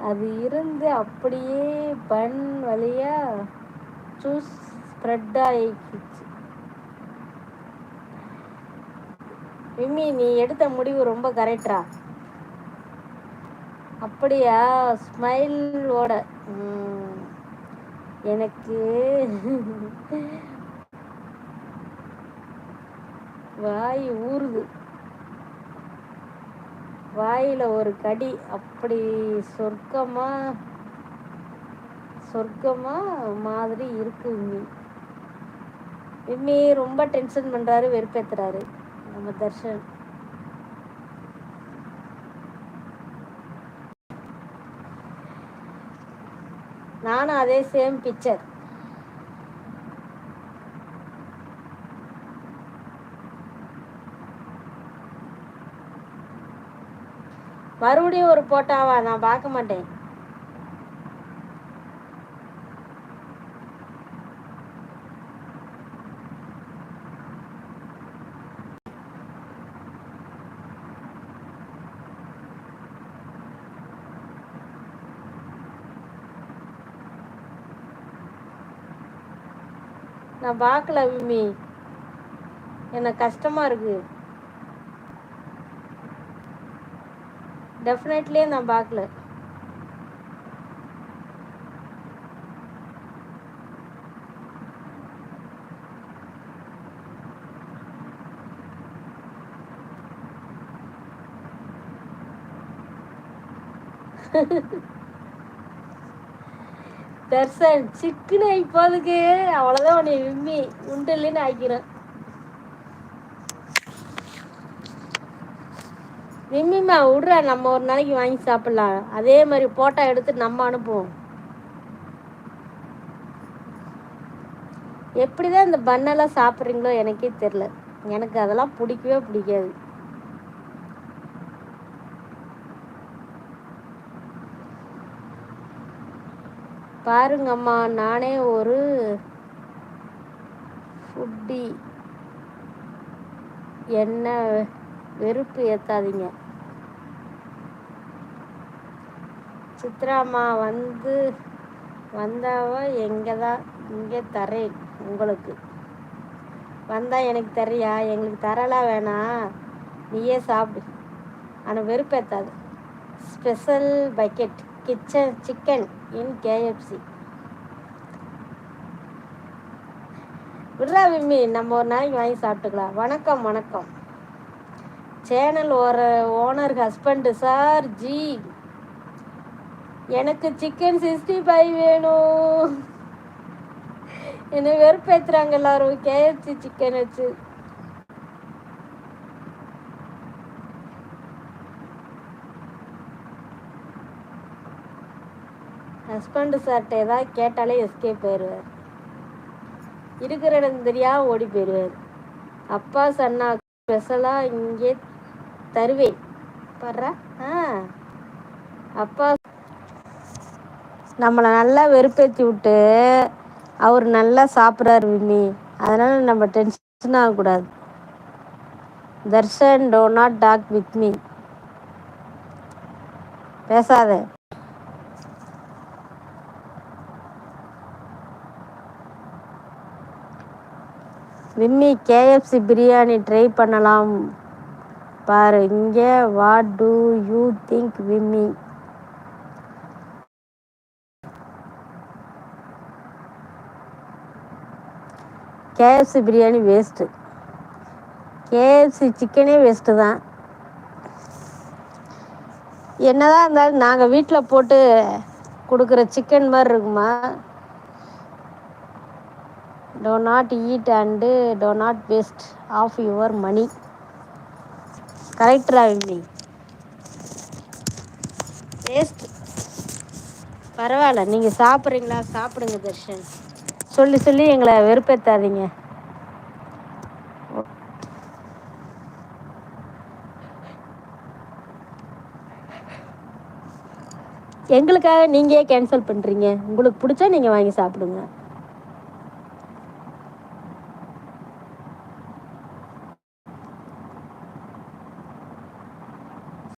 அது இருந்து அப்படியே பன் வழியா ஜூஸ் ஸ்ப்ரெட் ஆகிடுச்சு விம்மி நீ எடுத்த முடிவு ரொம்ப கரெக்டா அப்படியா? ஸ்மைலோட எனக்கு வாய் ஊறுது. வாயில் ஒரு கடி. அப்படி சொர்க்கமாக சொர்க்கமாக மாதிரி இருக்கு விம்மி விம்மி ரொம்ப டென்ஷன் பண்ணுறாரு வெறுப்பேற்றுறாரு நம்ம தர்ஷன். நானும் அதே சேம் பிக்சர் மறுபடியும் ஒரு போட்டாவா? நான் பார்க்க மாட்டேன். நான் பார்க்கல விம்மி. எனக்கு கஷ்டமா இருக்கு. டெஃபினெட்லியே நான் பார்க்கல. தர்சன் சிக்குன்னு இப்போதுக்கு அவ்வளோதான் உன்னை விம்மி. உண்டுலன்னு ஆக்கிறேன் விம்மிம்மா விடுற நம்ம ஒரு நாளைக்கு வாங்கி சாப்பிட்லாம். அதே மாதிரி போட்டோ எடுத்து நம்ம அனுப்புவோம். எப்படிதான் இந்த பண்ணெல்லாம் சாப்பிட்றீங்களோ எனக்கே தெரில எனக்கு அதெல்லாம் பிடிக்கவே பிடிக்காது. பாருங்கம்மா நானே ஒரு ஃபுட்டி என்ன வெறுப்பு ஏற்றாதீங்க சித்ராம்மா வந்து வந்தாவ எங்கே தான் இங்கே தரேன் உங்களுக்கு. வந்தால் எனக்கு தரியா எங்களுக்கு தரலாம் வேணாம் நீயே சாப்பிடு. ஆனால் வெறுப்பேற்றாது special bucket kitchen chicken in KFC விட்றா விம்மி நம்ம ஒரு நாளைக்கு வாங்கி சாப்பிட்டுக்கலாம். வணக்கம் வணக்கம். சேனல் ஒரு ஓனர் ஹஸ்பண்டு சார் ஜி எனக்கு சிக்கன் சிக்ஸ்டி ஃபைவ் வேணும். என்னை வெறுப்பேத்துறாங்க எல்லாரும். கேஎஃப்சி சிக்கன் வச்சு. ஹஸ்பண்டு சார்கிட்ட ஏதாவது கேட்டாலே எஸ்கேப் போயிடுவார் இருக்கிற இடம் தெரியாம ஓடி போயிடுவார். அப்பா சன்னா ஸ்பெஷலாக இங்கே தருவேன் பர்றா ஆ. அப்பா. நம்மளை நல்லா வெறுப்பேற்றி விட்டு அவர் நல்லா சாப்பிட்றாரு விம்மி. அதனால் நம்ம டென்ஷன் ஆகக்கூடாது Darshan do not talk with me பேசாத. விம்மி கேஎஃப்சி பிரியாணி ட்ரை பண்ணலாம். பாரு இங்கே what do you think Vimmi KFC biryani waste KFC சிக்கனே waste தான். என்னதான் இருந்தாலும் நாங்கள் வீட்டில் போட்டு கொடுக்குற சிக்கன் மாதிரி இருக்குமா? Do not eat and do not waste of your money கரெக்டரா Vimmi taste பரவாயில்ல நீங்கள் சாப்பிட்றீங்களா? சாப்பிடுங்க தர்ஷன். சொல்லி சொல்லி எங்களை வெறுப்பேற்றாதீங்க எங்களுக்காக நீங்கள் கேன்சல் பண்ணுறீங்க உங்களுக்கு பிடிச்சா நீங்கள் வாங்கி சாப்பிடுங்க.